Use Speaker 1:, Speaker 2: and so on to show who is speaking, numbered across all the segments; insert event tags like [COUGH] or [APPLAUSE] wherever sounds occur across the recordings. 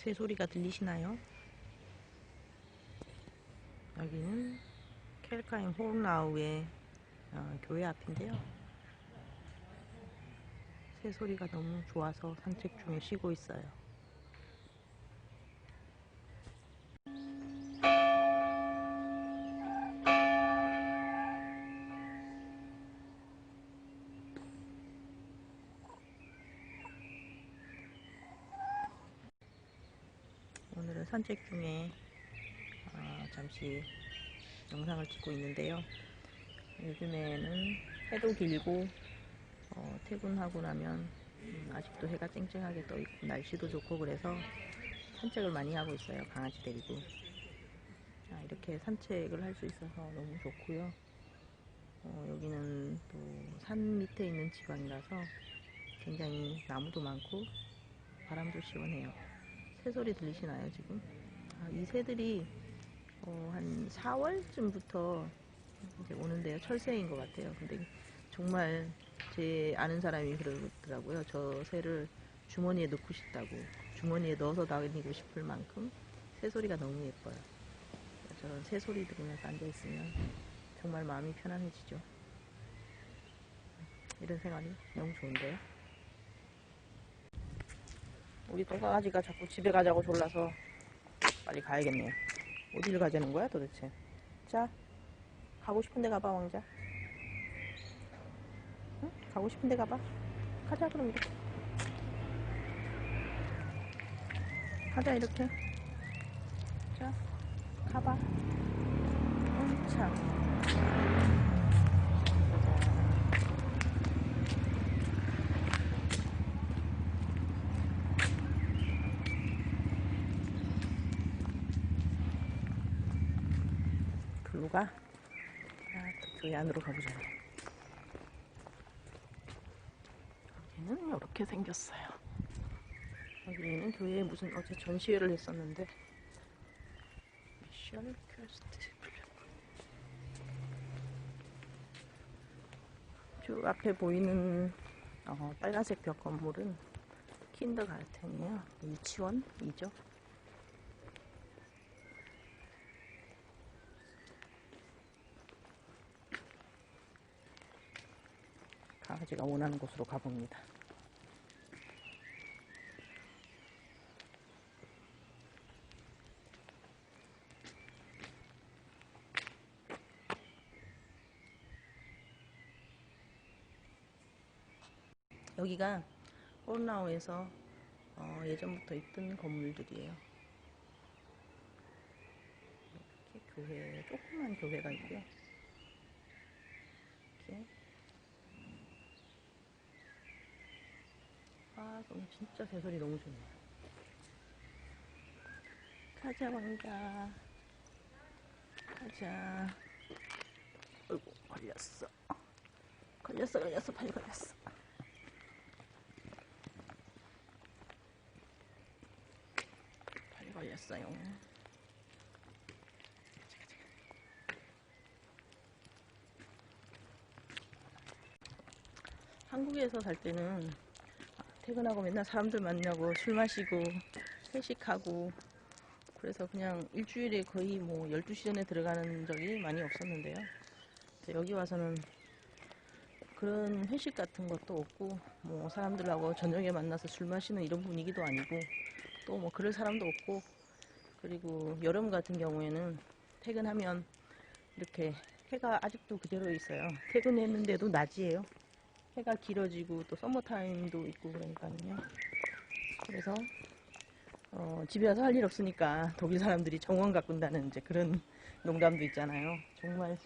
Speaker 1: 새 소리가 들리시나요? 여기는 켈카임 호르나우의 어, 교회 앞인데요. 새 소리가 너무 좋아서 산책 중에 쉬고 있어요. 오늘은 산책 중에 어, 잠시 영상을 찍고 있는데요. 요즘에는 해도 길고 어, 퇴근하고 나면 음, 아직도 해가 쨍쨍하게 떠 있고 날씨도 좋고 그래서 산책을 많이 하고 있어요. 강아지 데리고 아, 이렇게 산책을 할 수 있어서 너무 좋고요. 어, 여기는 또 산 밑에 있는 지방이라서 굉장히 나무도 많고 바람도 시원해요. 새 소리 들리시나요 지금? 아, 이 새들이 어, 한 4월쯤부터 이제 오는데요. 철새인 것 같아요. 근데 정말 제 아는 사람이 그러더라고요. 저 새를 주머니에 넣고 싶다고 주머니에 넣어서 다니고 싶을 만큼 새소리가 너무 예뻐요. 저런 새소리 들으면서 앉아있으면 정말 마음이 편안해지죠. 이런 생활이 너무 좋은데요. 우리 똥강아지가 자꾸 집에 가자고 졸라서 빨리 가야겠네요. 어디를 가자는 거야 도대체? 자, 가고 싶은 데 가봐 왕자. 응? 가고 싶은 데 가봐. 가자 그럼 이렇게. 가자 이렇게. 자, 가봐. 글로 가. 아, 또 교회 안으로 가보자. 여기는 이렇게 생겼어요. 여기는 교회에 무슨 어제 전시회를 했었는데 미셸 퀘스트 저 앞에 보이는 어, 빨간색 벽 건물은 킨더가르텐이에요. 유치원이죠. 강아지가 원하는 곳으로 가봅니다. 여기가 홀나우에서 어, 예전부터 있던 건물들이에요. 이렇게 교회, 조그만 교회가 있고요. 이렇게 아, 너무 진짜 새소리 너무 좋네요. 가자, 왕자. 가자. 어이구, 걸렸어. 걸렸어, 걸렸어, 빨리 걸렸어. 빨리 걸렸어요. 한국에서 살 때는 퇴근하고 맨날 사람들 만나고 술 마시고 회식하고 그래서 그냥 일주일에 거의 뭐 12시 전에 들어가는 적이 많이 없었는데요. 여기 와서는 그런 회식 같은 것도 없고 뭐 사람들하고 저녁에 만나서 술 마시는 이런 분위기도 아니고 또 뭐 그럴 사람도 없고 그리고 여름 같은 경우에는 퇴근하면 이렇게 해가 아직도 그대로 있어요. 퇴근했는데도 낮이에요. 해가 길어지고 또 서머타임도 있고 그러니까요. 그래서 어, 집에 와서 할 일 없으니까 독일 사람들이 정원 가꾼다는 이제 그런 농담도 있잖아요. 정말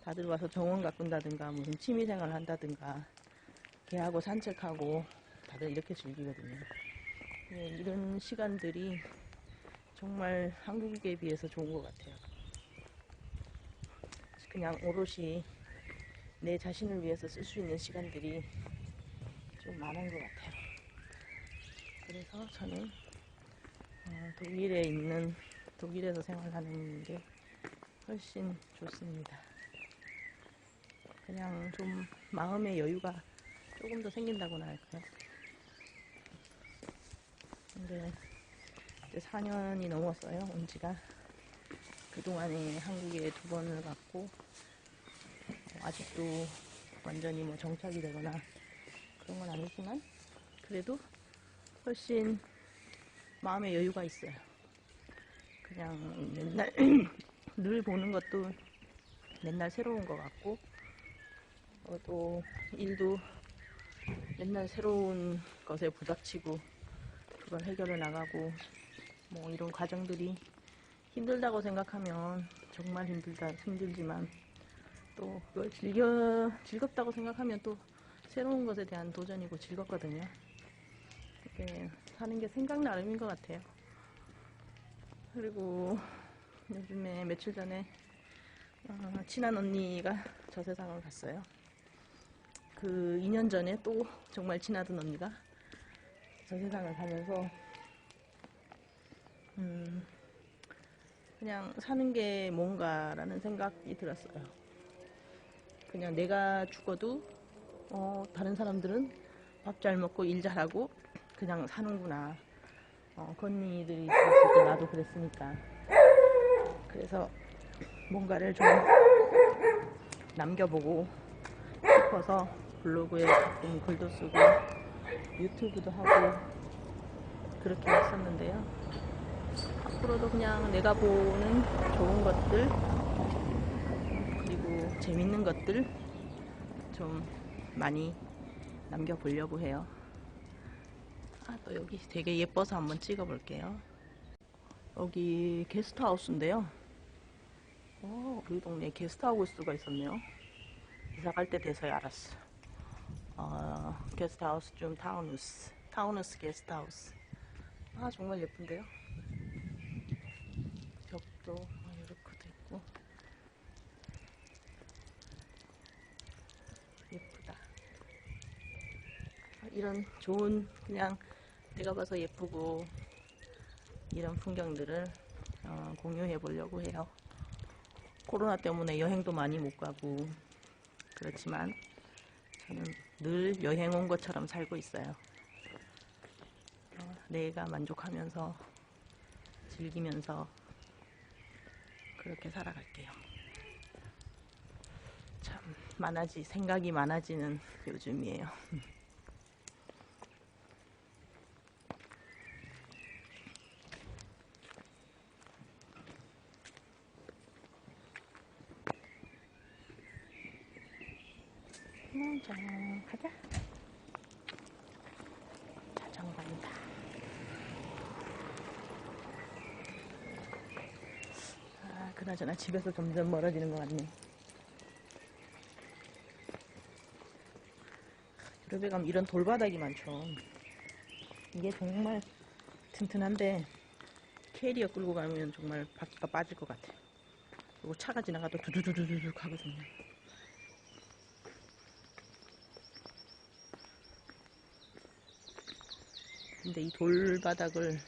Speaker 1: 다들 와서 정원 가꾼다든가 무슨 취미생활 한다든가 개하고 산책하고 다들 이렇게 즐기거든요. 네, 이런 시간들이 정말 한국에 비해서 좋은 것 같아요. 그냥 오롯이 내 자신을 위해서 쓸 수 있는 시간들이 좀 많은 것 같아요. 그래서 저는 어, 독일에 있는 독일에서 생활하는 게 훨씬 좋습니다. 그냥 좀 마음의 여유가 조금 더 생긴다고나 할까요? 근데 이제 4년이 넘었어요. 온 지가. 그동안에 한국에 두 번을 갔고, 어, 아직도 완전히 뭐 정착이 되거나 그런 건 아니지만, 그래도 훨씬 마음의 여유가 있어요. 그냥 맨날 [CLEARS THROAT] 늘 보는 것도 맨날 새로운 것 같고, 어, 또 일도 맨날 새로운 것에 부닥치고, 그걸 해결해 나가고, 뭐 이런 과정들이 힘들다고 생각하면 정말 힘들다, 힘들지만 또 그걸 즐겨, 즐겁다고 생각하면 또 새로운 것에 대한 도전이고 즐겁거든요. 이게 사는 게 생각 나름인 것 같아요. 그리고 요즘에 며칠 전에 어, 친한 언니가 저 세상을 갔어요. 그 2년 전에 또 정말 친하던 언니가 저 세상을 가면서 음, 그냥 사는 게 뭔가라는 생각이 들었어요. 그냥 내가 죽어도 어, 다른 사람들은 밥 잘 먹고 일 잘하고 그냥 사는구나. 어, 건니들이 그랬을 때 나도 그랬으니까. 그래서 뭔가를 좀 남겨보고 싶어서 블로그에 가끔 글도 쓰고 유튜브도 하고 그렇게 했었는데요. 앞으로도 그냥 내가 보는 좋은 것들 재밌는 것들 좀 많이 남겨보려고 해요. 아, 또 여기 되게 예뻐서 한번 찍어볼게요. 여기 게스트하우스인데요. 어, 우리 동네에 게스트하우스가 있었네요. 이사 갈 때 돼서야 알았어. 어, 게스트하우스 좀 타운우스. 타운우스 게스트하우스. 아, 정말 예쁜데요? 벽도 이렇게 돼 있고. 예쁘다. 아, 이런 좋은, 그냥 내가 봐서 예쁘고, 이런 풍경들을 어, 공유해 보려고 해요. 코로나 때문에 여행도 많이 못 가고, 그렇지만 저는 늘 여행 온 것처럼 살고 있어요. 어, 내가 만족하면서 즐기면서 그렇게 살아갈게요. 참 많아지 생각이 많아지는 요즘이에요. [LAUGHS] 자, 가자. 자전거입니다. 아, 그나저나 집에서 점점 멀어지는 것 같네. 유럽에 가면 이런 돌바닥이 많죠. 이게 정말 튼튼한데 캐리어 끌고 가면 정말 바퀴가 빠질 것 같아. 그리고 차가 지나가도 두두두두두 하거든요. 근데 이 돌바닥을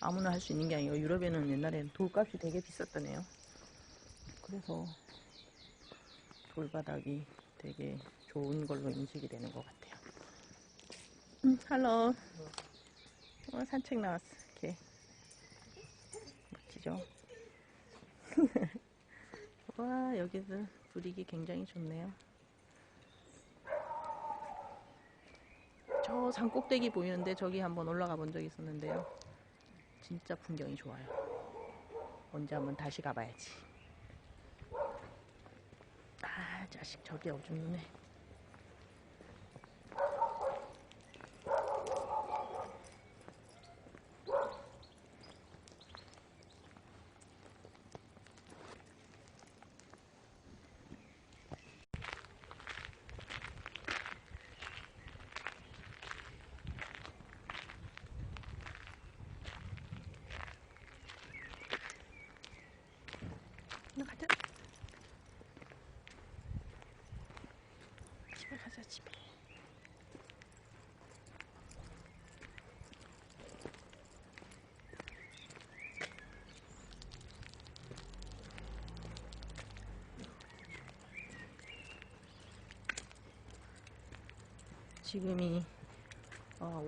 Speaker 1: 아무나 할 수 있는 게 아니고 유럽에는 옛날에는 돌값이 되게 비쌌다네요. 그래서 돌바닥이 되게 좋은 걸로 인식이 되는 것 같아요. 음, 할로. 어, 산책 나왔어. 이렇게. 멋지죠? [LAUGHS] 와, 여기도 분위기 굉장히 좋네요. 저 산 꼭대기 보이는데 저기 한번 올라가 본 적이 있었는데요. 진짜 풍경이 좋아요. 언제 한번 다시 가봐야지. 아, 자식 저기 오줌 누네. 나 가자. 집에. 지금이 어,